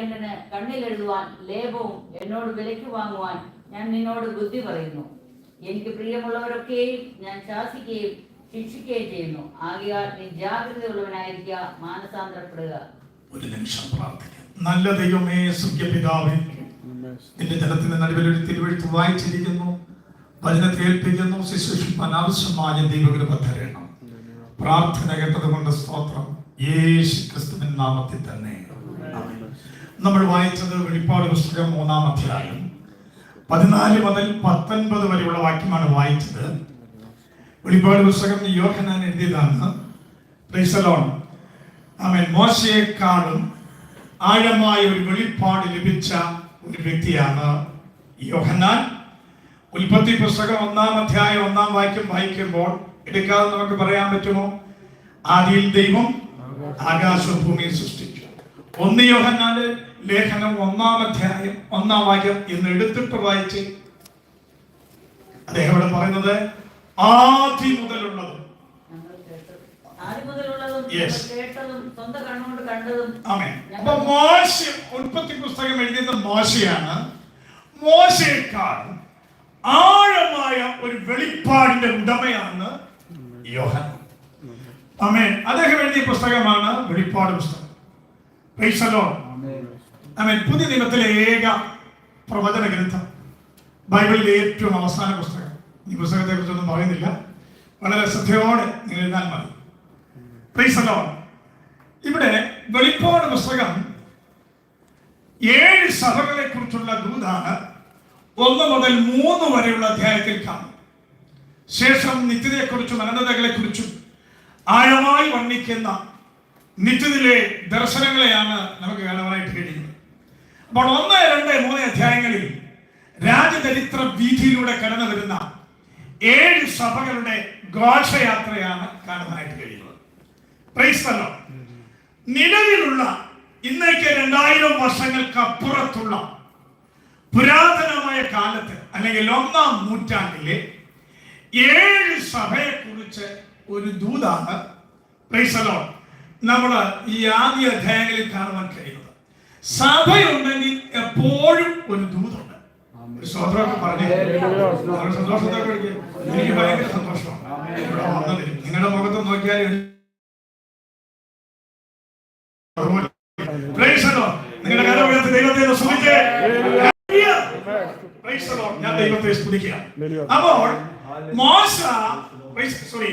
ഇരിക്കേണ്ടതിന് കണ്ണിലെഴുതുവാൻ ലേപവും എന്നോട് വിലയ്ക്ക് വാങ്ങുവാൻ ഞാൻ നിന്നോട് ബുദ്ധി പറയുന്നു. എനിക്ക് പ്രിയമുള്ളവരൊക്കെയും ഞാൻ ശാസിക്കുകയും ശിക്ഷിക്കുകയും ചെയ്യുന്നു. ആകയാൽ നീ ജാഗ്രതയുള്ളവനായിരിക്കുക മാനസാന്തരപ്പെടുക. ഒരു നിമിഷം പ്രാർത്ഥിക്കാം. നല്ല ദൈവമേ സുഖ്യപിതാവേ നിന്റെ ജനത്തിന്റെ നടുവിൽ ഒരു തിരുവഴുത്ത് വായിച്ചിരിക്കുന്നു. വചനത്തെ ഏൽപ്പിക്കുന്നു. ശുശ്രൂഷിപ്പാൻ ആവശ്യമായ ദൈവകൃപ തരണം. പ്രാർത്ഥന കേട്ടത് കൊണ്ട് സ്തോത്രം. യേശു ക്രിസ്തുവിൻ നാമത്തിൽ തന്നെ. നമ്മൾ വായിച്ചത് വെളിപ്പാട് പുസ്തകം മൂന്നാം അധ്യായം. പതിനാല് മുതൽ പത്തൊൻപത് വരെയുള്ള വാക്യമാണ് വായിച്ചത്. വെളിപ്പാട് പുസ്തകം യോഹനാൻ എഴുതിയതാണ്. ആമേൻ മോശയെക്കാളും ആഴമായ ഒരു വെളിപ്പാട് ലഭിച്ച ഒരു വ്യക്തിയാണ് യോഹന്നാൻ. ഉൽപ്പത്തി പുസ്തകം ഒന്നാം അധ്യായം ഒന്നാം വാക്യം വായിക്കുമ്പോൾ എടുക്കാതെ നമുക്ക് പറയാൻ പറ്റുമോ? ആദിയിൽ ദൈവം ആകാശവും ഭൂമിയും സൃഷ്ടിച്ചു. ഒന്ന് യോഹന്നാന്റെ ലേഖനം ഒന്നാം അധ്യായം ഒന്നാം വാക്യം എന്ന് എടുത്തിട്ട് വായിച്ച് അദ്ദേഹം ഇവിടെ പറയുന്നത് ആദ്യ മുതലുള്ളത്. അപ്പൊ മോശ ഉൽപ്പത്തി പുസ്തകം എഴുതിയത് മോശയാണ്. മോശയേക്കാൾ ആഴമായ ഒരു വെളിപ്പാടിന്റെ ഉടമയാണ് യോഹൻ. ആമേൻ. അദ്ദേഹം എഴുതിയ പുസ്തകമാണ് വെളിപ്പാട് പുസ്തകം. The പുതിയ നിയമത്തിലെ ഏക പ്രവചന ഗ്രന്ഥം. ബൈബിളിലെ ഏറ്റവും അവസാന പുസ്തകം. ഈ പുസ്തകത്തെ കുറിച്ചൊന്നും പറയുന്നില്ല. വളരെ ശ്രദ്ധയോടെ നിങ്ങൾ എഴുതാൻ മതി. The ഇവിടെ വെളിപ്പാട് പുസ്തകം ഏഴ് സഭകളെ കുറിച്ചുള്ള ദൂതാണ് ഒന്ന് മുതൽ മൂന്ന് വരെയുള്ള അധ്യായത്തിൽ കാണും ശേഷം നിത്യതയെക്കുറിച്ചും അനന്തതകളെ കുറിച്ചും ആഴമായി വർണിക്കുന്ന നിത്യതിലെ ദർശനങ്ങളെയാണ് നമുക്ക് കാണുവാനായിട്ട് കഴിയുന്നത്. അപ്പോൾ ഒന്ന് രണ്ട് മൂന്ന് അധ്യായങ്ങളിൽ രാജചരിത്ര വീതിയിലൂടെ കടന്നു വരുന്ന ഏഴ് സഭകളുടെ ഘോഷയാത്രയാണ് കാണുവാനായിട്ട് കഴിയുന്നത്. The നിലവിലുള്ള ഇന്നേക്ക് രണ്ടായിരം വർഷങ്ങൾക്കപ്പുറത്തുള്ള പുരാതനമായ കാലത്ത് അല്ലെങ്കിൽ ഒന്നാം നൂറ്റാണ്ടിലെ ഏഴ് സഭയെ കുറിച്ച് ഒരു ദൂതാണ്. പ്രൈസലോ നമ്മൾ ഈ ആദ്യ അധ്യായങ്ങളിൽ കാണുവാൻ കഴിയുന്നത് സഭയുണ്ടെങ്കിൽ എപ്പോഴും ഒരു ദൂതുണ്ട്. പറഞ്ഞു. സന്തോഷത്തോടെ എനിക്ക് ഭയങ്കര സന്തോഷമാണ്. ഇവിടെ വന്നത് നിങ്ങളുടെ മുഖത്ത് നോക്കിയാൽ നിങ്ങളുടെ. ഞാൻ ദൈവത്തെ അപ്പോൾ സോറി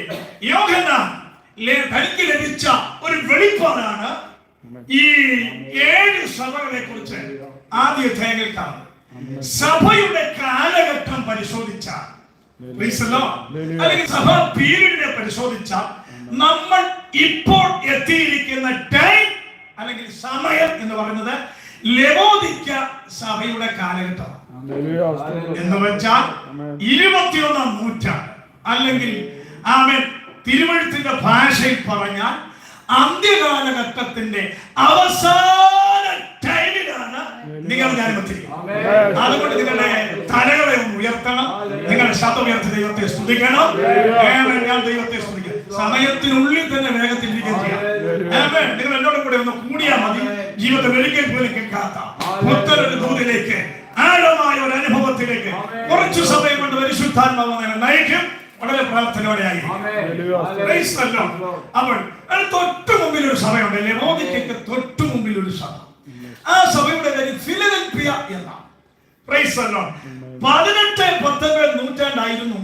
ലഭിച്ച ഒരു വെളിപ്പാടാണ് ഈ ഏഴ് സഭകളെ കുറിച്ച് ആദ്യ അധ്യായങ്ങൾ കാണും സഭയുടെ കാലഘട്ടം പരിശോധിച്ച. അല്ലെങ്കിൽ സഭ പീരീഡിനെ പരിശോധിച്ച നമ്മൾ ഇപ്പോൾ എത്തിയിരിക്കുന്ന ടൈം അല്ലെങ്കിൽ സമയം എന്ന് പറയുന്നത് ലവോദിക്ക സഭയുടെ കാലഘട്ടമാണ്. എന്ന് വെച്ചാൽ ഇരുപത്തിയൊന്നാം നൂറ്റാണ്ട്. അല്ലെങ്കിൽ ആമൻ തിരുവഴുത്തിന്റെ ഭാഷയിൽ പറഞ്ഞാൽ അന്ത്യകാലഘട്ടത്തിന്റെ അവസാന ടൈമിലാണ് നിങ്ങൾ ജന്മത്തിരിക്കുന്നത് അതുകൊണ്ട് നിങ്ങളുടെ തലകളെ ഉയർത്തണം. നിങ്ങൾ ശബ്ദം ഉയർത്തി ദൈവത്തെ സ്തുതിക്കണം. ഞാൻ ദൈവത്തെ സ്തുതിക്കണം സമയത്തിനുള്ളിൽ തന്നെ വേഗത്തിൽ ഇരിക്കുകയും ചെയ്യാം. ആമേൻ. നിങ്ങൾ എന്നോട് കൂടെ ഒന്ന് കൂടിയാൽ മതി. ജീവിതത്തിൽ ഒരിക്കൽ പോലും കേൾക്കാത്ത പുത്തനൊരു ദൂതിലേക്ക് ആഴമായ ഒരു അനുഭവത്തിലേക്ക് കുറച്ചു സമയം കൊണ്ട് പരിശുദ്ധാത്മാവ് നയിക്കും. വളരെ. അപ്പോൾ അതിന് തൊട്ടു മുമ്പിൽ ഒരു സഭയുണ്ട് ലെമോദിക്കയ്ക്ക് തൊട്ടു മുമ്പിൽ ഒരു സഭ ആ സഭയുടെ എന്നാണ് the Lord. പതിനെട്ട് പത്തൊമ്പത് നൂറ്റാണ്ടായിരുന്നു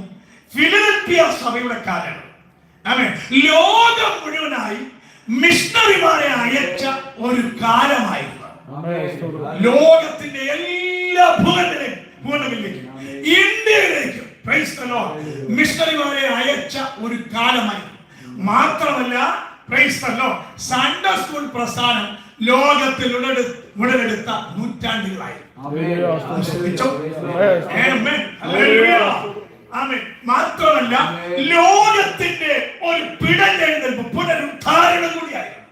ഫിലഡൽഫിയ സഭയുടെ കാലം. ലോകം മുഴുവനായി മിഷണറിമാരെ അയച്ച ഒരു കാലമായിരുന്നു ലോകത്തിന്റെ എല്ലാ ഭൂഖണ്ഡിലേക്കും ഭൂഖണ്ഡങ്ങളിലേക്കും ഇന്ത്യയിലേക്കും. മിഷണറിമാരെ അയച്ച ഒരു കാലമായി. മാത്രമല്ല സൺഡേ സ്കൂൾ പ്രസ്ഥാനം ലോകത്തിൽ ഉടലെടു- ഉടലെടുത്ത നൂറ്റാണ്ടുകളായി. മാത്രമല്ല ലോകത്തിന്റെ ഒരു പിടഞ്ഞെഴുന്നേൽപ്പ് പുനരുദ്ധാരണം കൂടിയായിരുന്നു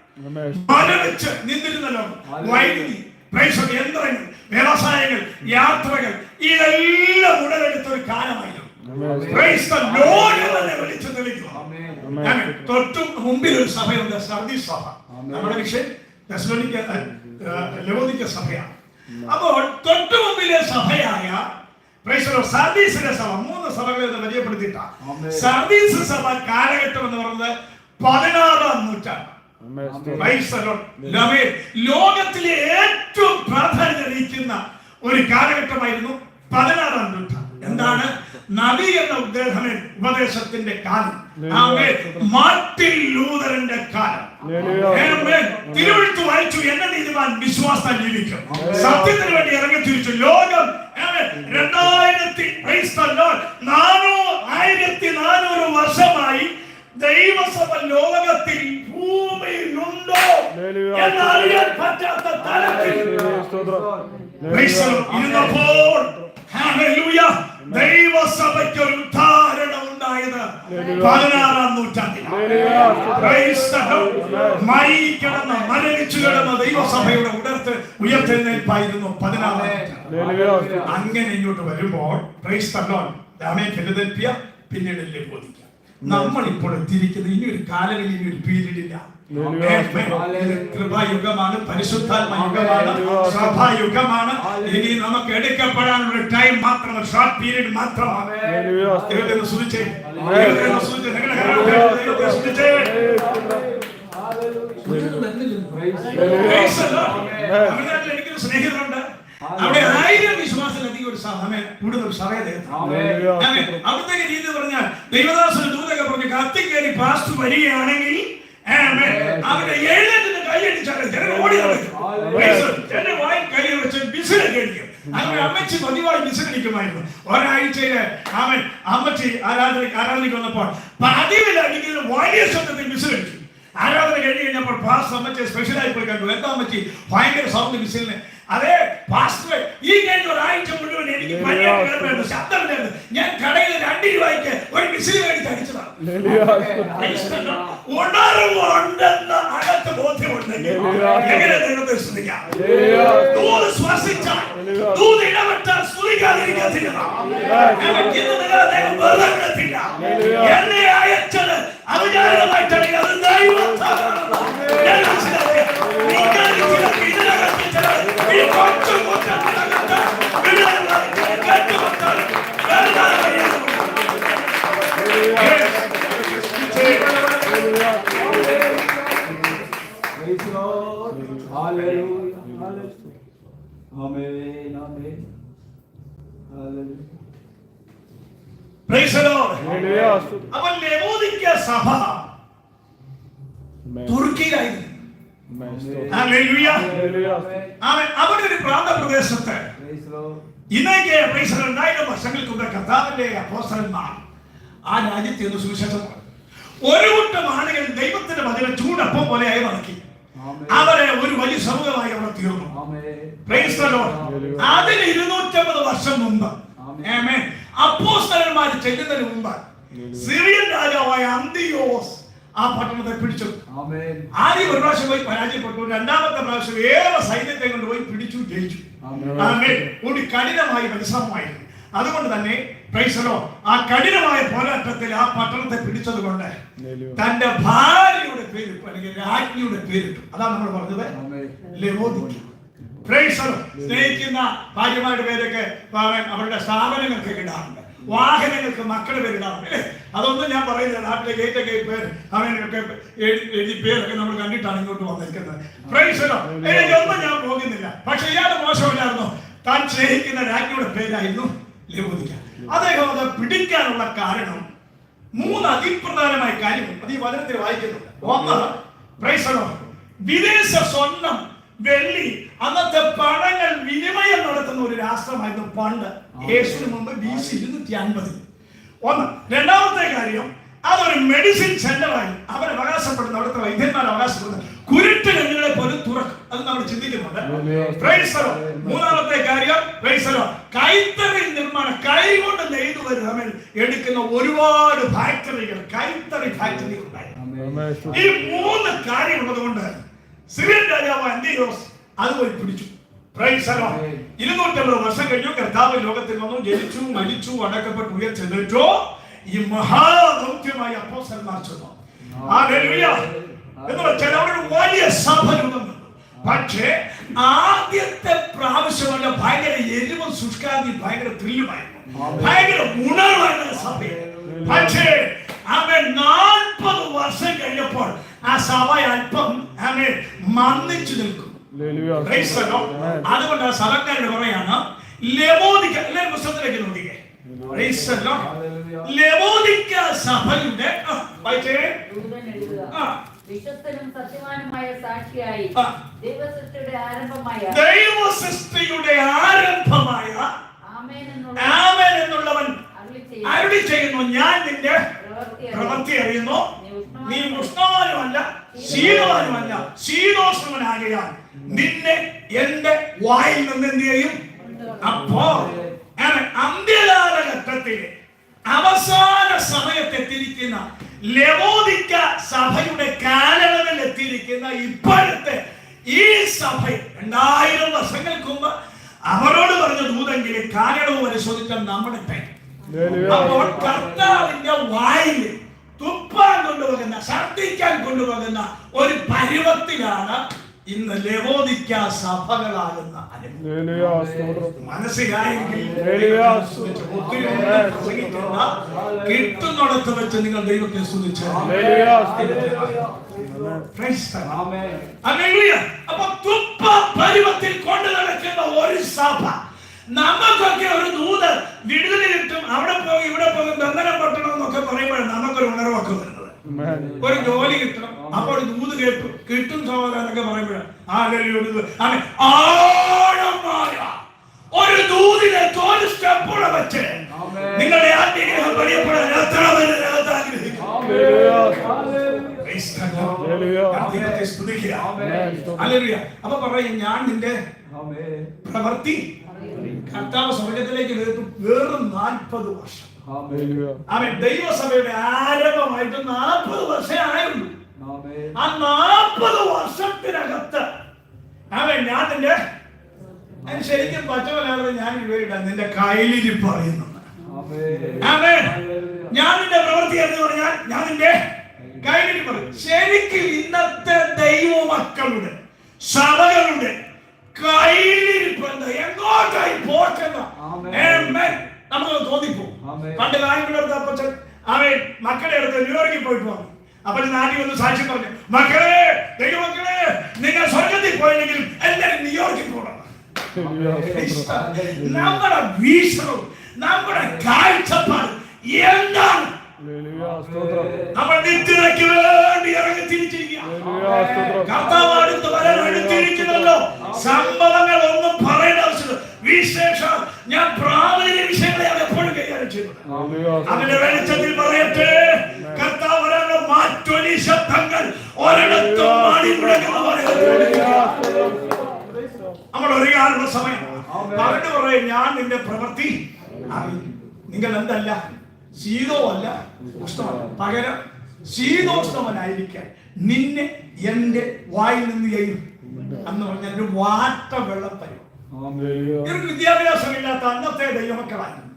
മരവിച്ച് നിന്നിരുന്ന ലോകം വൈദ്യുതി യന്ത്രങ്ങൾ വ്യവസായങ്ങൾ യാത്രകൾ ഇതെല്ലാം ഉടലെടുത്ത ഒരു കാലമായിരുന്നു. തൊട്ടു മുമ്പിൽ ഒരു സഭയുണ്ട് സർദീസ് സഭ. നമ്മുടെ വിഷയം ലവോദിക്ക സഭയാണ്. അപ്പോൾ തൊട്ടു മുമ്പിലെ സഭയായ Lord, സഭ മൂന്ന് സഭകളിൽ നിന്ന് പരിചയപ്പെടുത്തിയിട്ട. സർദീസ് സഭ കാലഘട്ടം എന്ന് പറയുന്നത് പതിനാറാം നൂറ്റാണ്ട്. ലോകത്തിലെ ഏറ്റവും പ്രാധാന്യം അറിയിക്കുന്ന ഒരു കാലഘട്ടമായിരുന്നു പതിനാറാം നൂറ്റാണ്ട്. എന്താണ്? നബി എന്ന ഉദ്ദേഹം ഉപദേശത്തിന്റെ കാലം. മാർട്ടിൻ ലൂതറിന്റെ കാലം. തിരുവഴുത്ത് വായിച്ചു എന്നെ നീതിമാൻ വിശ്വാസം ജീവിക്കും. സത്യത്തിന് വേണ്ടി ഇറങ്ങി തിരിച്ചു. ലോകം. രണ്ടായിരത്തി ആയിരത്തി നാനൂറ് വർഷമായി ദൈവസഭ ലോകത്തിൽ ഭൂമിയിലുണ്ടോ എന്നറിയാൻ പറ്റാത്ത തലത്തിൽ ഇരുന്നപ്പോൾ. ദൈവസഭയ്ക്ക് ഒരു ഉദ്ധാരണം ഉണ്ടായത് പതിനാറാം നൂറ്റാണ്ടിൽ Praise the Lord. മരിക്കിടന്ന മരവിച്ചു കിടന്ന ദൈവസഭയുടെ ഉടർത്ത് ഉയർത്തെഴുന്നേൽപ്പായിരുന്നു പതിനാറാം അങ്ങനെ ഇങ്ങോട്ട് വരുമ്പോൾ തന്നോൺ രാമേ ഫിലദൽഫിയ പിന്നീട് ബോധിക്കാം. നമ്മൾ ഇപ്പോൾ എത്തിയിരിക്കുന്ന ഇനി ഒരു കാലങ്ങളിൽ ഇനി ഒരു പീരീഡ് ഇല്ല കൃപായുഗമാണ് പരിശുദ്ധാത്മ യുഗമാണ് സഭായുഗമാണ് ഇനി നമുക്ക് എടുക്കപ്പെടാനുള്ള ടൈം മാത്രമാണ് ഷോർട്ട് പീരീഡ് മാത്രമാണ് സ്നേഹിതരുണ്ട്. അവിടെ ആയിരം വിശ്വാസത്തിലധികം ഒരു സമയം കൂടുതൽ സഭയെ ആമേൻ. അവിടുത്തെ രീതി പറഞ്ഞാൽ ദൈവദാസന് ദൂതൊക്കെ പറഞ്ഞു കത്തിക്കേറി പാസ്റ്റ് വരികയാണെങ്കിൽ அவங்க எழுந்து கையடிச்சாங்க ஜனங்க ஓடி ஜன வாயில் கையை வச்சு பிசுல கேட்டீங்க அவங்க அமைச்சு பதிவாய் பிசுல நிற்கமாயிருக்கும் ஒரு ஆயிடுச்சையில அவன் அமைச்சு ஆராதனை ஆராதனைக்கு வந்தப்போ பதிவில் அடிக்கிற வாயிய சத்தத்தை பிசுல அடிச்சு ஆராதனை எழுதி என்ன பாஸ் அமைச்சு ஸ்பெஷலாக போயிருக்காங்க வெந்த அமைச்சு അതേ പാസ്റ്റർ ഈ കഴിഞ്ഞ ഒരാഴ്ച മുഴുവൻ എനിക്ക് കിടപ്പായിരുന്നു ശബ്ദമില്ലായിരുന്നു ഞാൻ കടയിൽ രണ്ട് രൂപയ്ക്ക് ഒരു മിസിൽ മേടിച്ച് അടിച്ചതാണ് ഉണർവുണ്ടെന്ന് അകത്ത് ബോധ്യമുണ്ടെങ്കിൽ എങ്ങനെ ദൈവത്തെ സ്തുതിക്കാം? ദൂത് ശ്വസിച്ചാൽ ദൂത് ഇടപെട്ടാൽ സ്തുതിക്കാതിരിക്കത്തില്ല ഇന്ന് നിങ്ങളെ ദൈവം വെറുതെ വിടത്തില്ല. എന്നെ അയച്ചത് അവിചാരിതമായിട്ടാണെങ്കിൽ അത് മനസ്സിലാക്കി. നിങ്ങൾ Amen. Amen. Hallelujah. Praise the Lord. Hallelujah. अब लेमोदी क्या सभा तुर्की आई അവിടെ ഒരു പ്രാന്തപ്രദേശത്ത് ഇന്നേക്ക് പ്രൈസ് the Lord, രണ്ടായിരം വർഷങ്ങൾക്ക് മുമ്പ് കർത്താവിന്റെ അപ്പോസ്തലന്മാർ ആ രാജ്യത്ത് നിന്ന് സുവിശേഷം ഒരു കൂട്ടം ആളുകൾ ദൈവത്തിന്റെ മതിലെ ചൂടപ്പം പോലെയായി നടക്കി അവരെ ഒരു വലിയ സമൂഹമായി അവിടെ തീർന്നു. അതിന് ഇരുന്നൂറ്റമ്പത് വർഷം മുമ്പ്. ആമേൻ. അപ്പോസ്തലന്മാർ ചെല്ലുന്നതിന് മുമ്പ് സിറിയൻ രാജാവായ അന്തിയോസ് ആ പട്ടണത്തെ പിടിച്ചു. ആദ്യം ഒരു പ്രാവശ്യം പോയി പരാജയപ്പെട്ടു. രണ്ടാമത്തെ പ്രാവശ്യം ഏറെ സൈന്യത്തെ കൊണ്ട് പോയി പിടിച്ചു ജയിച്ചു. കൂടി കഠിനമായി പരിശ്രമമായിരുന്നു. അതുകൊണ്ട് തന്നെ പ്രൈസലോ ആ കഠിനമായ പോരാട്ടത്തിൽ ആ പട്ടണത്തെ പിടിച്ചത് കൊണ്ട് തന്റെ ഭാര്യയുടെ പേര് അല്ലെങ്കിൽ രാജ്ഞിയുടെ പേരിട്ടു. അതാണ് നമ്മൾ പറഞ്ഞത്. ലവോദിക്ക. സ്നേഹിക്കുന്ന ഭാര്യമാരുടെ പേരൊക്കെ അവരുടെ സ്ഥാപനങ്ങൾക്ക് ഇടാറുണ്ട്. വാഹനങ്ങൾക്ക് മക്കൾ വരുന്നതാണ് അല്ലേ അതൊന്നും ഞാൻ പറയുന്നില്ല. നാട്ടിലെ ഗേറ്റൊക്കെ പേര് അവനൊക്കെ എഴുതി പേരൊക്കെ നമ്മൾ കണ്ടിട്ടാണ് ഇങ്ങോട്ട് വന്നിരിക്കുന്നത്. Lord. ഞാൻ പോകുന്നില്ല പക്ഷെ ഇയാൾ മോശമില്ലായിരുന്നു. താൻ സ്നേഹിക്കുന്ന രാജ്ഞിയുടെ പേരായിരുന്നു ലബോദിക്ക അദ്ദേഹം അത് പിടിക്കാനുള്ള കാരണം മൂന്ന് അതിപ്രധാനമായ കാര്യങ്ങൾ. അത് ഈ വചനത്തിൽ വായിക്കുന്നുണ്ട്. ഒന്ന് വിദേശ സ്വർണം വെള്ളി അന്നത്തെ പണങ്ങൾ വിനിമയം നടത്തുന്ന ഒരു രാഷ്ട്രമായിരുന്നു പണ്ട്. യേശുവിന് മുമ്പ് ബി സി ഇരുന്നൂറ്റി അൻപത് ഒന്ന് രണ്ടാമത്തെ കാര്യം അതൊരു മെഡിസിൻ സെന്ററായി അവർ അവകാശപ്പെടുന്ന അവിടുത്തെ വൈദ്യന്മാർ അവകാശപ്പെടുന്ന കുരുട്ട് കണ്ണുകളെ പോലും തുറക്കും. അത് നമ്മൾ ചിന്തിക്കുന്നുണ്ട്. മൂന്നാമത്തെ കാര്യം കൈത്തറി നിർമ്മാണം കൈ കൊണ്ട് നെയ്തു വരുന്ന എടുക്കുന്ന ഒരുപാട് ഫാക്ടറികൾ കൈത്തറി ഫാക്ടറികൾ ഉണ്ടായിരുന്നു ഈ മൂന്ന് കാര്യമുള്ളത് കൊണ്ട് സിറിയൻ രാജാവ് അന്തിയോസ് അത് പോയി പിടിച്ചു. ഇരുന്നൂറ്റമ്പത് വർഷം കഴിഞ്ഞു കർത്താവ് ലോകത്തിൽ വന്നു ജനിച്ചു മരിച്ചു അടക്കപ്പെട്ടു ഉയർച്ചെന്നിട്ടോ ഈ മഹാദൗത്യമായി അപ്പോസന്മാർ ചെന്നു. Hallelujah. എന്ന് വെച്ചാൽ അവിടെ വലിയ സഭ രൂപം. പക്ഷേ ആദ്യത്തെ പ്രാവശ്യമല്ല ഭയങ്കര എരിവും ശുഷ്കാന്തി ഭയങ്കര ത്രില്ലുമായിരുന്നു. ഭയങ്കര ഉണർവായിരുന്നു സഭയെ പക്ഷേ അവൻ നാൽപ്പത് വർഷം കഴിഞ്ഞപ്പോൾ ആ സഭ അല്പം അവൻ മന്ദിച്ചു നിൽക്കും. അതുകൊണ്ട് ആ സ്ഥലക്കാരോട് പറയാണ് ലബോദിക്ക എല്ലാവരും പുസ്തകത്തിലേക്ക് നോക്കിക്കേ. ലബോദിക്ക സഭയുടെ വിശ്വസ്തനും സത്യവാനുമായ സാക്ഷിയായി ദൈവസൃഷ്ടിയുടെ ആരംഭമായ ദൈവസൃഷ്ടിയുടെ ആരംഭമായ ആമേൻ എന്നുള്ള ആമൻ എന്നുള്ളവൻ അരുളി ചെയ്യുന്നു. ഞാൻ നിന്റെ പ്രവൃത്തി അറിയുന്നു. നീ നീ ഉഷ്ണവാനും ഉഷ്ണവാനുമല്ല ശീലവാനുമല്ല ശീതോഷ്ണവനാകിയാൽ നിന്നെ എന്റെ വായിൽ നിന്ന് എന്ത് ചെയ്യും? അപ്പോ അന്ത്യകാലഘട്ടത്തിലെ അന്ത്യകാല ഘട്ടത്തിലെ അവസാന സമയത്തെത്തിയിരിക്കുന്ന ലവോദിക്ക സഭയുടെ കാലയളവിൽ എത്തിയിരിക്കുന്ന ഇപ്പോഴത്തെ ഈ സഭ രണ്ടായിരം വർഷങ്ങൾക്ക് മുമ്പ് അവരോട് പറഞ്ഞ ദൂതെങ്കിലും കാലയളവ് പരിശോധിക്കാൻ നമ്മുടെ ടൈം അപ്പോൾ കർത്താവിന്റെ വായിൽ തുപ്പാൻ കൊണ്ടുപോകുന്ന ഛർദ്ദിക്കാൻ കൊണ്ടുപോകുന്ന ഒരു പരുവത്തിലാണ് ഇന്ന് ലവോദിക്ക സഭകളാകുന്ന. മനസ്സിലായെങ്കിൽ. കിട്ടുന്നിടത്ത് വെച്ച് നിങ്ങൾ ദൈവത്തെ സ്തുതിച്ച് കൊണ്ട്. അപ്പൊ തുപ്പ പരുവത്തിൽ നടക്കുന്ന ഒരു സഭ നമുക്കൊക്കെ ഒരു ദൂത് വിടുതൽ കിട്ടും അവിടെ പോകും ഇവിടെ പോകും ബന്ധനം പൊട്ടണം എന്നൊക്കെ പറയുമ്പോഴാണ് നമുക്കൊരു ഉണർവൊക്കെ വരുന്നത്. ഒരു ജോലി കിട്ടണം അപ്പോൾ മൂന്ന് ദൂത് കേട്ടു കിട്ടും സഹോദരനൊക്കെ പറയുമ്പോഴാണ് ഒരു ആഴമായ ഒരു ദൂതിനെ തോൽ സ്റ്റെപ്പുള്ള വെച്ച് നിങ്ങളുടെ ആത്മീയഗ്രഹം പണിയപ്പെടാൻ എത്ര പേര് ഇതിനകത്ത് ആഗ്രഹിക്കും Praise the Lord. Hallelujah. ഞാൻ ദൈവത്തെ സ്തുതിക്കുക. Amen. സ്തോത്രം. Hallelujah. അപ്പൊ പറയും ഞാൻ നിന്റെ പ്രവൃത്തി കർത്താവ് സമയത്തിലേക്ക് വേറും വെറും നാൽപ്പത് വർഷം അവൻ ദൈവസഭയുടെ ആരംഭമായിട്ട് നാൽപ്പത് വർഷമേ ആയുള്ളൂ. ആ നാൽപ്പത് വർഷത്തിനകത്ത് അവൻ ഞാൻ നിന്റെ ശരിക്കും പച്ചമല്ലാതെ ഞാൻ ഇവരിടാം നിന്റെ കയ്യിലിരിപ്പ് പറയുന്നു. ആമേൻ. ഞാൻ നിന്റെ പ്രവൃത്തി എന്ന് പറഞ്ഞാൽ ഞാൻ നിന്റെ കയ്യിലിരിപ്പ് പറയും. ശരിക്കും ഇന്നത്തെ ദൈവ മക്കളുടെ സഭകളുടെ കയ്യിലിരിപ്പ് എന്താ? എങ്ങോട്ടായി ആമേൻ. നമുക്ക് തോന്നിപ്പോ ആമേൻ. പണ്ട് കാര്യങ്ങളെടുത്ത് അപ്പച്ചൻ അവൻ മക്കളെ അടുത്ത് ന്യൂയോർക്കിൽ പോയിട്ട് വന്നു അപ്പൻ നാട്ടിൽ വന്ന് സാക്ഷ്യം പറഞ്ഞു മക്കളെ ദൈവമക്കളെ നിങ്ങൾ സ്വർഗത്തിൽ പോയില്ലെങ്കിൽ എല്ലാവരും ന്യൂയോർക്കിൽ പോകണം. നമ്മുടെ വീക്ഷണവും നമ്മുടെ കാഴ്ചപ്പാട് എന്താണ്. നമ്മൾ നിത്യതയ്ക്ക് വേണ്ടി ഇറങ്ങി തിരിച്ചിരിക്കുക Hallelujah. സ്തോത്രം. കർത്താവ് അടുത്ത് വരാൻ അടുത്തിരിക്കുന്നല്ലോ സംഭവങ്ങൾ ഒന്നും ആവശ്യമില്ല വിശേഷം ഞാൻ പ്രാഥമിക അവൻ എപ്പോഴും കൈകാര്യം Hallelujah. അവന്റെ വെളിച്ചത്തിൽ പറയട്ടെ. കർത്താവ് മാറ്റൊലി ശബ്ദങ്ങൾ ഒരിടത്തും മാടി നമ്മൾ ഒരുങ്ങാനുള്ള സമയം. അവരുടെ പറയും ഞാൻ നിന്റെ പ്രവൃത്തി നിങ്ങൾ എന്തല്ല? ശീതവുമല്ല ഉഷ്ണമല്ല പകരം ശീതോഷ്ണവനായിരിക്കാൻ നിന്നെ എന്റെ വായിൽ നിന്ന് ചെയ്യും എന്ന് പറഞ്ഞ ഒരു വാട്ട വെള്ളപ്പരും Hallelujah. ഇവർക്ക് വിദ്യാഭ്യാസമില്ലാത്ത അന്നത്തെ ദൈവമക്കളായിരുന്നു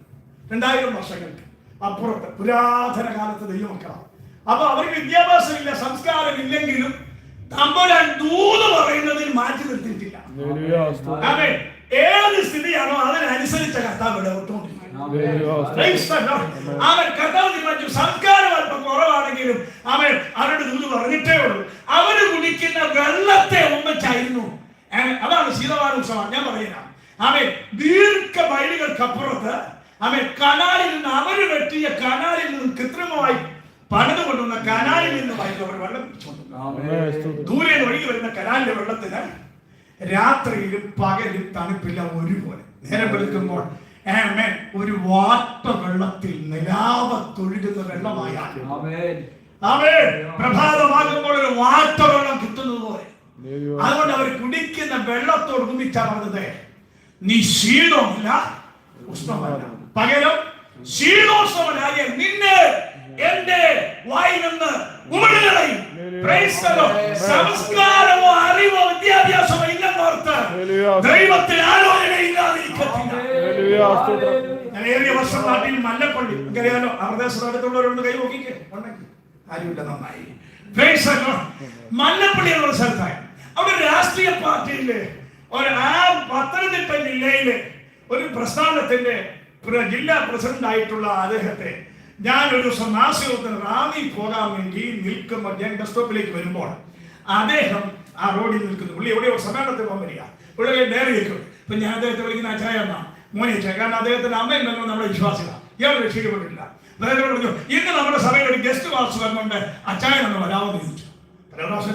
രണ്ടായിരം വർഷങ്ങൾക്ക് അപ്പുറത്ത് പുരാതന കാലത്ത് ദൈവമക്കളാണ് അപ്പൊ അവർക്ക് വിദ്യാഭ്യാസമില്ല സംസ്കാരം ഇല്ലെങ്കിലും തമ്പുരാൻ ദൂത് പറയുന്നതിൽ മാറ്റി നിർത്തിയിട്ടില്ല. ഏത് സ്ഥിതിയാണോ അതിനനുസരിച്ച കർത്താവ് ഇടപെട്ടുകൊണ്ടിരിക്കുന്നത്. അവൻ കർത്താവ് തീരുമാനിച്ചു സംസ്കാരം അല്പം കുറവാണെങ്കിലും അവൻ അവരുടെ ദൂത് പറഞ്ഞിട്ടേ ഉള്ളൂ. അവർ കുടിക്കുന്ന വെള്ളത്തെ ഉമ്മച്ചായിരുന്നു. അതാണ് ശീതവാനുത്സവം ഞാൻ പറയുന്ന അവൻ ദീർഘ മൈലുകൾക്കപ്പുറത്ത് അവൻ കനാലിൽ നിന്ന് അവർ വെട്ടിയ കനാലിൽ നിന്ന് കൃത്രിമമായി പണിത് കൊണ്ടുവന്ന കനാലിൽ നിന്ന് അവർ വെള്ളം പിടിച്ചുകൊണ്ടു Amen. ദൂരെ ഒഴുകി വരുന്ന കനാലിലെ വെള്ളത്തിന് രാത്രിയിലും പകലും തണുപ്പില്ല ഒരുപോലെ. നേരം വെളുക്കുമ്പോൾ ഒരു വാട്ട വെള്ളത്തിൽ നിലാവത്തൊഴുകുന്ന വെള്ളമായാൽ. അവേ പ്രഭാതമാകുമ്പോൾ ഒരു വാട്ട വെള്ളം കിട്ടുന്നത് പോലെ. അതുകൊണ്ട് അവർ കുടിക്കുന്ന വെള്ളത്തോട് കുന്നിച്ചാ പറഞ്ഞത് നീ ശീതമല്ല ഉഷ്ണമല്ല പകരം ശീതോഷ്ണമനായ നിന്നെ എന്റെ വായിൽ നിന്ന് സംസ്കാരമോ അറിവോ വിദ്യാഭ്യാസമോ ഇല്ലെന്നോർത്ത് ആലോചനയില്ലാതിരിക്കത്തില്ല Hallelujah. ഞാൻ ഏറിയ വർഷം നാട്ടിൽ മല്ലപ്പള്ളി. എനിക്കറിയാലോ അടുത്തുള്ളവരൊന്ന് കൈ നോക്കിക്കേ. ആരുമില്ല നന്നായി. മല്ലപ്പള്ളി എന്നുള്ള സ്ഥലത്തായി. അവിടെ രാഷ്ട്രീയ പാർട്ടിയിൽ ഒരു ആ പത്തനംതിട്ട ജില്ലയിലെ ഒരു പ്രസ്ഥാനത്തിന്റെ ജില്ലാ പ്രസിഡന്റ് ആയിട്ടുള്ള അദ്ദേഹത്തെ ഞാൻ ഒരു ദിവസം റാന്നി പോകാൻ വേണ്ടി നിൽക്കുമ്പോൾ ഞാൻ ബസ് സ്റ്റോപ്പിലേക്ക് വരുമ്പോൾ അദ്ദേഹം ആ റോഡിൽ നിൽക്കുന്നു. പുള്ളി എവിടെയോ സമ്മേളനത്തിൽ പോകാൻ വരിക. പുള്ളി ഡയറി നിൽക്കും അപ്പൊ ഞാൻ അദ്ദേഹത്തെ വിളിക്കുന്ന അച്ചായ മോനെ അച്ചായ കാരണം അദ്ദേഹത്തിന്റെ അമ്മയും ബന്ധവും നമ്മുടെ വിശ്വാസികളാണ് ഇയാൾ രക്ഷിക്കപ്പെട്ടില്ല അദ്ദേഹത്തോട് പറഞ്ഞു ഇന്ന് നമ്മുടെ സഭയിൽ ഒരു ഗസ്റ്റ് വാസ് വരുന്നുണ്ട് അച്ചായ എന്ന് വരാമെന്ന് ചോദിച്ചു പല പ്രാവശ്യം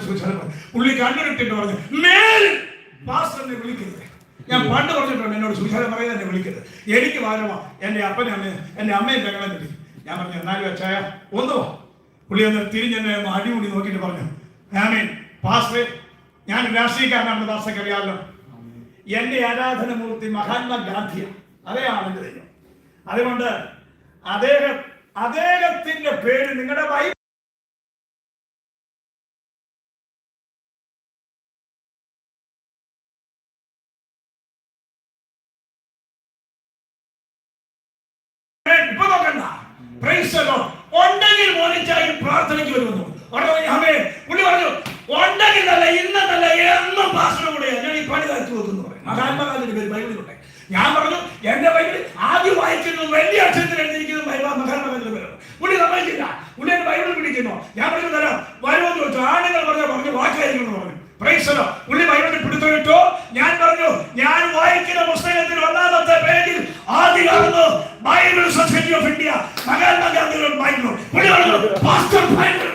ചോദിച്ചാലും പറഞ്ഞു. പുള്ളി കണ്ണിട്ടിട്ട് പറഞ്ഞു മേൽ മാസ്റ്ററിനെ വിളിക്കരുത്. ഞാൻ പണ്ട് പറഞ്ഞിട്ടുണ്ട് എന്നോട് സുവിശാലം പറയുന്നത് എന്നെ വിളിക്കരുത്. എനിക്ക് വാരമാ എന്റെ അപ്പനെ അമ്മയും എന്റെ അമ്മയും പെങ്ങളെ കിട്ടി ഞാൻ പറഞ്ഞു എന്നാലും അച്ചായ ഒന്നോ വാ." പുള്ളി ഒന്ന് തിരിഞ്ഞെന്നെ അടിമുടി നോക്കിയിട്ട് പറഞ്ഞു ആമീൻ. പാസ്റ്ററെ ഞാൻ രാഷ്ട്രീയക്കാരനാണെന്ന് പാസ്റ്റർക്ക് അറിയാമല്ലോ. എന്റെ ആരാധനമൂർത്തി മഹാത്മാഗാന്ധിയാണ് അതേ ആണെന്റെ ദൈവം. അതുകൊണ്ട് അദ്ദേഹം അദ്ദേഹത്തിന്റെ പേര് നിങ്ങളുടെ ഉണ്ടെങ്കിൽ പ്രാർത്ഥനയ്ക്ക് വരുമെന്നു അമ്മേ പുള്ളി പറഞ്ഞു ഉണ്ടെങ്കിൽ നല്ല ഇന്നല്ല എന്നും പാസ്റ്റർ കൂടെ ഞാൻ ഈ പണി കാഴ്ച വെക്കുന്നു പറയും. മഹാത്മാഗാന്ധിന്റെ പേര് ബൈബിളിലുണ്ട് ഞാൻ പറഞ്ഞു എന്റെ ബൈബിൾ ആദ്യം വായിച്ചിരുന്നു വലിയ അക്ഷരത്തിൽ എഴുതിയിരിക്കുന്നു ബൈബിൾ മഹാത്മാഗാന്ധിന്റെ പേര് പുള്ളി സമ്മതിച്ചില്ല. പുള്ളി എന്റെ ബൈബിൾ പിടിക്കുന്നു. ഞാൻ പറഞ്ഞു തരാം വരുമെന്ന് ചോദിച്ചു. ആണുങ്ങൾ പറഞ്ഞു പറഞ്ഞു വാക്കായിരിക്കുന്നു പറഞ്ഞു. പ്രൈസലോ പുള്ളി ബൈബിളിൽ പിടുത്തമിട്ടോ ഞാൻ പറഞ്ഞു ഞാൻ വായിക്കുന്ന പുസ്തകത്തിൽ ഒന്നാമത്തെ പേജിൽ ആദ്യ ബൈബിൾ സൊസൈറ്റി ഓഫ് ഇന്ത്യ. മഹാത്മാഗാന്ധിയുടെ ബൈബിൾ. പുള്ളി പാസ്റ്റർ ബൈബിൾ.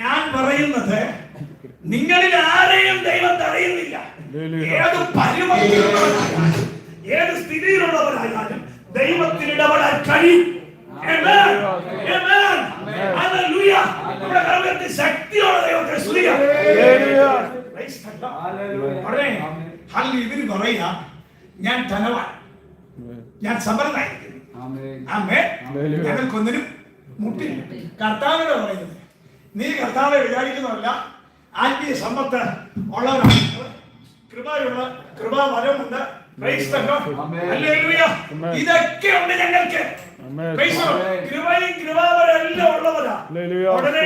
ഞാൻ പറയുന്നത് നിങ്ങളിൽ ആരെയും ദൈവം തടയുന്നില്ല ഏത് പരിമതിയിലുള്ളവരായാലും ഏത് സ്ഥിതിയിലുള്ളവരായാലും ദൈവത്തിനിടപെടാൻ കഴിയും. Hallelujah. നമ്മുടെ കർമ്മത്തിൽ ശക്തിയുള്ള ദൈവത്തെ സ്തുതിക്കാം. ഹല്ലേലൂയ പ്രൈസ് ഹല്ലേലൂയ ഉടനെ ഹല്ലേലൂയ. ഇവർ പറയാ ഞാൻ ധനവാൻ. ഞാൻ സമൃദ്ധായിരിക്കുന്നു ആമേൻ. ഹല്ലേലൂയ. ഞങ്ങൾക്കൊന്നിനും മുട്ടില്ല. കർത്താവിനെ പറയുന്നത് നീ കർത്താവെ വിചാരിക്കുന്നതല്ല ആത്മീയ സമ്പത്ത് ഉള്ളവരാണ് കൃപയുള്ള കൃപാവരമുണ്ട്. ഇതൊക്കെ ഉണ്ട് ഞങ്ങൾക്ക്. കൃപയും ഉള്ളവരാ. ഉടനെ.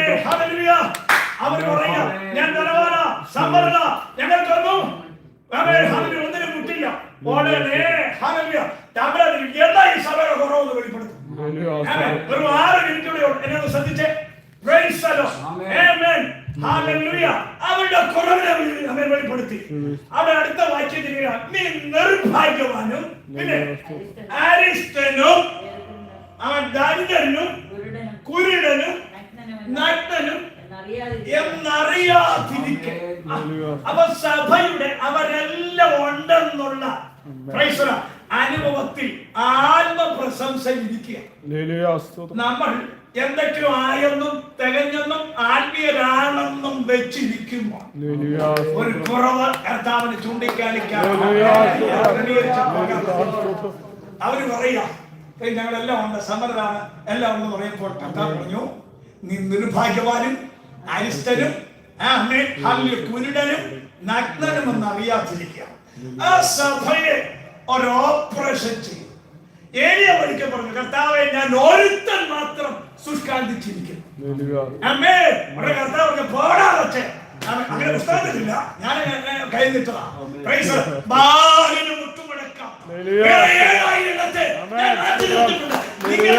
അവർ പറയാ ഞാൻ ഞങ്ങൾക്കൊന്നും. ഒന്നിനും മുട്ടില്ല ഉടനെ ഈ സഭയുടെ കുറവെന്ന് വെളിപ്പെടുത്തും. ആമേൻ. ആറ് മിനിറ്റ് കൂടെ. എന്നെ ഒന്ന് ശ്രദ്ധിച്ചേ Praise the Lord. Amen. Amen. Hallelujah. അവരുടെ കുറവിനെ അവൻ വെളിപ്പെടുത്തി അവിടെ അടുത്ത വാക്യത്തിൽ ഇങ്ങനെ, നീ നിർഭാഗ്യവാനും പിന്നെ അരിഷ്ടനും അവൻ ദരിദ്രനും കുരുടനും കുരുടനും നഗ്നനും നഗ്നനും എന്നറിയാതിരിക്കുക. എന്നറിയാതിരിക്കെ അപ്പൊ സഭയുടെ അവരെല്ലാം ഉണ്ടെന്നുള്ള Praise the Lord. അനുഭവത്തിൽ ആത്മപ്രശംസ ഇരിക്കുക നമ്മൾ എന്തൊക്കെയോ ആയെന്നും തികഞ്ഞെന്നും ആത്മീയരാണെന്നും വെച്ചിരിക്കുമ്പോൾ ഒരു കുറവ് കർത്താവിന് ചൂണ്ടിക്കാണിക്കാൻ അവർ പറയാ "ഏയ് ഞങ്ങളെല്ലാം ഉണ്ട് സമരരാണ് എല്ലാം ഉണ്ട് പറയുമ്പോൾ കർത്താവ് പറഞ്ഞു നീ നിർഭാഗ്യവാനും അരിഷ്ടനും കുരുടനും നഗ്നനും എന്ന് അറിയാതിരിക്കുക. ആ സഭയെ ഒരു ഓപ്പറേഷൻ ചെയ്യും ഏരിയ വഴിക്ക് പറഞ്ഞു. കർത്താവെ ഞാൻ ഒരുത്തൻ മാത്രം സുഷ്കാന്തിച്ചിരിക്കുന്നു അമ്മേ ഇവിടെ കർത്താവ് പറഞ്ഞു, പോടാ കൊച്ചേ. അങ്ങനെ പുസ്തകത്തിലില്ല ഞാൻ കൈ നിട്ടതാ. Praise the Lord. ബാലിന് മുട്ടുമടക്കാം ഹല്ലേലൂയ. വേറെ ഏഴായിരം ഞാൻ മാറ്റി നിർത്തിയിട്ടുണ്ട്. നിങ്ങൾ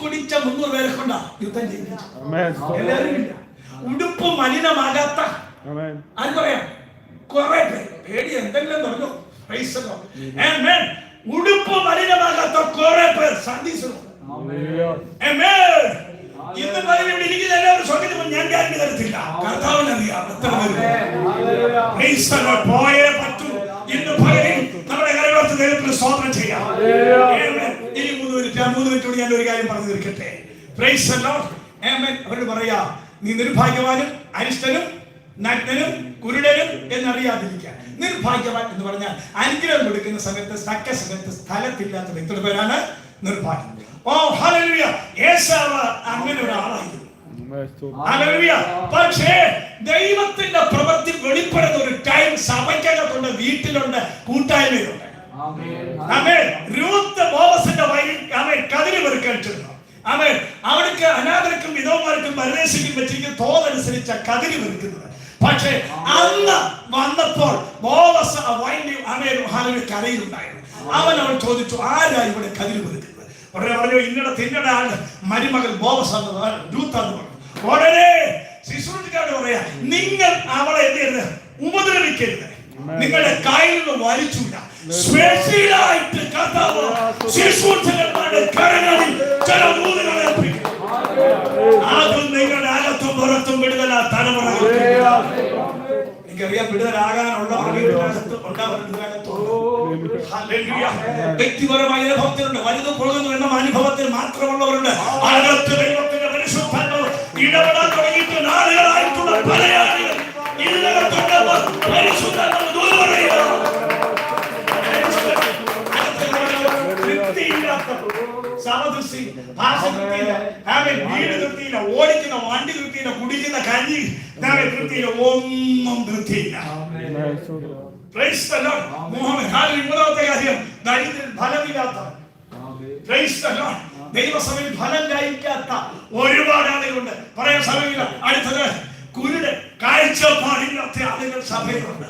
കുടിച്ച മുന്നൂറ് പേരെ കൊണ്ടാ യുദ്ധം ചെയ്യിപ്പിച്ചത് എല്ലാവരും ഇല്ല ഉടുപ്പ് മലിനമാകാത്ത. ആര് പറയാം? കുറെ പേര്. പേടി എന്തെങ്കിലും പറഞ്ഞു. ഉടുപ്പ് മലിനമാകാത്ത കുറെ പേർ സന്ധിച്ചു ഇന്ന് പകരം ഇവിടെ ഇരിക്കുന്ന എല്ലാവരും സ്വർഗത്തിൽ ഞാൻ ഗ്യാരണ്ടി തരത്തില്ല. എത്ര Praise the Lord. പോയേ പറ്റൂ. ഇന്ന് പകരം നമ്മുടെ കരകളത്ത് ദൈവത്തിന് സ്തോത്രം ചെയ്യാം. ഇനി ആ മൂന്ന് മിനിറ്റ് കൂടി ഞാൻ ഒരു കാര്യം പറഞ്ഞു തീർക്കട്ടെ? പ്രൈസ്. അവരോട് പറയാ നീ നിർഭാഗ്യവാനും അരിഷ്ടനും നഗ്നനും കുരുടനും എന്നറിയാതിരിക്കുക നിർഭാഗ്യവാൻ എന്ന് പറഞ്ഞാൽ അനുഗ്രഹം കൊടുക്കുന്ന സമയത്ത് തക്ക സമയത്ത് സ്ഥലത്തില്ലാത്ത വ്യക്തിയുടെ പേരാണ് നിർഭാഗ്യം. ഓ ഹല്ലേലൂയ യേശാവ് അങ്ങനെ ഒരാളായിരുന്നു. പക്ഷേ ദൈവത്തിന്റെ പ്രവൃത്തി വെളിപ്പെടുന്ന ഒരു ടൈം സഭയ്ക്കകത്തുണ്ട് വീട്ടിലുണ്ട് കൂട്ടായ്മയിലുണ്ട്. രൂത്ത് ബോവസിന്റെ വഴി അവൻ കതിരി വെറുക്കാൻ ചെന്നു അവൻ അവിടേക്ക് അനാഥർക്കും വിധവമാർക്കും പരദേശിക്കും വെച്ചിരിക്കുന്ന തോതനുസരിച്ച കതിരി വെറുക്കുന്നത് പക്ഷേ അന്ന് വന്നപ്പോൾ ബോവസ് ആ വൈൻഡി അവൻ ഹാലൊരു കരയിലുണ്ടായിരുന്നു. അവൻ അവൻ ചോദിച്ചു ആരാ ഇവിടെ കതിരി വെറുക്കുന്നത് ഉടനെ പറഞ്ഞു ഇന്നടെ തിന്നടെ ആൾ മരുമകൾ ബോവസ് എന്ന് രൂത്ത് എന്ന് പറഞ്ഞു. ഉടനെ ശിശുക്കാരോട് പറയാ നിങ്ങൾ അവളെ എന്ത് ചെയ്യരുത്? ഉപദ്രവിക്കരുത്. നിങ്ങളുടെ കയ്യിൽ നിന്ന് വലിച്ചില്ല സ്പെഷ്യലായിട്ട് കർത്താവ് ശിശുക്കളുടെ കരങ്ങളിൽ ചില ദൂതങ്ങളെ ഏൽപ്പിക്കും. അതും നിങ്ങളുടെ അകത്തും പുറത്തും വിടുതല തലമുറ എനിക്കറിയാം വിടുതലാകാനുള്ള. വ്യക്തിപരമായ അനുഭവത്തിലുണ്ട്. വലുതും കൊള്ളുന്നു എന്ന അനുഭവത്തിൽ മാത്രമുള്ളവരുണ്ട്. അകത്ത് ദൈവത്തിന്റെ പരിശുദ്ധാത്മാവ് ഇടപെടാൻ തുടങ്ങിയിട്ട് നാളുകളായിട്ടുള്ള പല ആളുകൾ ഇതിനകത്തുണ്ടെന്ന് പരിശുദ്ധാത്മാവ് സമദൃഷ്ടി ഭാഷ കൃത്യയില്ല ആമേൻ വീട് കൃത്യയില്ല ഓടിക്കുന്ന വണ്ടി കൃത്യയില്ല കുടിക്കുന്ന കഞ്ഞി ആമേൻ കൃത്യയില്ല ഒന്നും മൂന്നാമത്തെ കാര്യം ദരിദ്രൻ ഫലമില്ലാത്തവൻ. ദൈവസഭയിൽ ഫലം ലഭിക്കാത്ത ഒരുപാട് ആളുകളുണ്ട്. പറയാൻ സമയമില്ല. അടുത്തത് കുരുട് കാഴ്ചപ്പാടില്ലാത്ത ആളുകൾ സഭയിലുണ്ട്.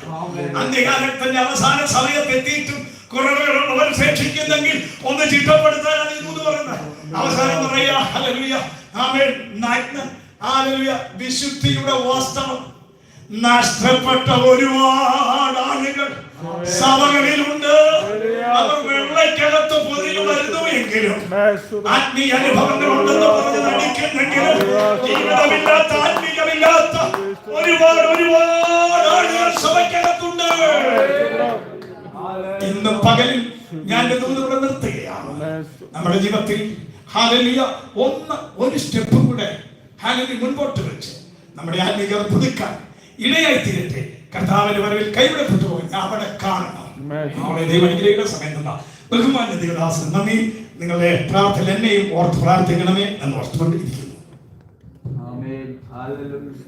അന്ത്യകാലത്തിന്റെ അവസാന സമയത്ത് എത്തിയിട്ടും കുറവുകൾ ശേഷിക്കുന്നെങ്കിൽ ഒന്ന് ചിട്ടപ്പെടുത്താനാണ് ദൂത് പറയുന്നത്. അവസാനം പറയാ ഹല്ലേലൂയ ആമേൻ നഗ്നൻ ഹല്ലേലൂയ വിശുദ്ധിയുടെ വാസ്തവം. നഷ്ടപ്പെട്ട ഒരുപാട് ആളുകൾ സഭകളിലുണ്ട്. അവർ വെള്ളക്കകത്ത് പൊതിഞ്ഞു വരുന്നു എങ്കിലും ആത്മീയ അനുഭവങ്ങൾ ഉണ്ടെന്ന് പറഞ്ഞ് നടിക്കുന്നെങ്കിലും ജീവിതമില്ലാത്ത ആത്മീയമില്ലാത്ത ഒരുപാട് ഒരുപാട് ആളുകൾ സഭയ്ക്കകത്തുണ്ട്. ഇന്ന് പകലിൽ ഞാൻ ഇവിടെ നിർത്തുകയാണ്. നമ്മുടെ ജീവിതത്തിൽ ഹാലലിയ ഒന്ന് ഒരു സ്റ്റെപ്പും കൂടെ ഹാലലി മുൻപോട്ട് വെച്ച് നമ്മുടെ ആത്മീകർ പുതുക്കാൻ ഇടയായി തീരട്ടെ. കർത്താവിന്റെ വരവിൽ കൈവിടപ്പെട്ടു ഞാൻ അവിടെ കാണണം. നമ്മുടെ ദൈവം അനുഗ്രഹിക്കുന്ന സമയം തന്ന. ബഹുമാന്യ ദേവദാസൻ നന്ദി. നിങ്ങളുടെ പ്രാർത്ഥന എന്നെയും ഓർത്ത് പ്രാർത്ഥിക്കണമേ എന്ന് ഓർത്തുകൊണ്ടിരിക്കുന്നു. ആമേൻ. Hallelujah.